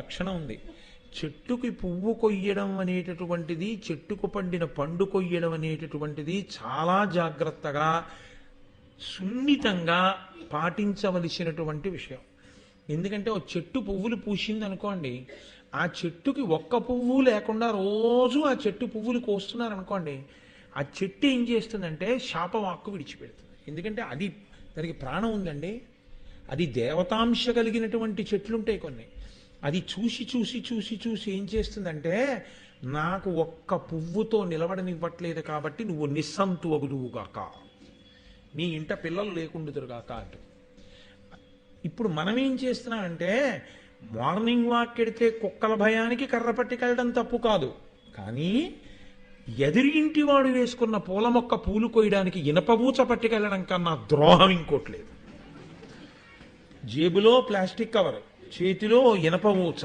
లక్షణం ఉంది. చెట్టుకి పువ్వు కొయ్యడం అనేటటువంటిది చెట్టుకు పండిన పండు కొయ్యడం అనేటటువంటిది చాలా జాగ్రత్తగా సున్నితంగా పాటించవలసినటువంటి విషయం. ఎందుకంటే ఓ చెట్టు పువ్వులు పూసింది అనుకోండి ఆ చెట్టుకి ఒక్క పువ్వు లేకుండా రోజు ఆ చెట్టు పువ్వులు కోస్తున్నారు అనుకోండి ఆ చెట్టు ఏం చేస్తుందంటే శాపవాక్కు విడిచిపెడుతుంది. ఎందుకంటే అది దానికి ప్రాణం ఉందండి. అది దేవతాంశ కలిగినటువంటి చెట్లు ఉంటాయి కొన్ని. అది చూసి చూసి చూసి చూసి ఏం చేస్తుందంటే నాకు ఒక్క పువ్వుతో నిలబడనివ్వట్లేదు కాబట్టి నువ్వు నిస్సంతు వగుదువుగాక నీ ఇంట పిల్లలు లేకుండుదురుగాక అంట ఇప్పుడు మనం ఏం చేస్తున్నామంటే మార్నింగ్ వాక్ ఎడితే కుక్కల భయానికి కర్ర పట్టుకెళ్ళడం తప్పు కాదు. కానీ ఎదురింటి వాడు వేసుకున్న పూల మొక్క పూలు కొయ్యడానికి ఇనపబూచ పట్టుకెళ్ళడం కన్నా ద్రోహం ఇంకోట్లేదు జేబులో ప్లాస్టిక్ కవర్. చేతిలో ఇనప ఊచ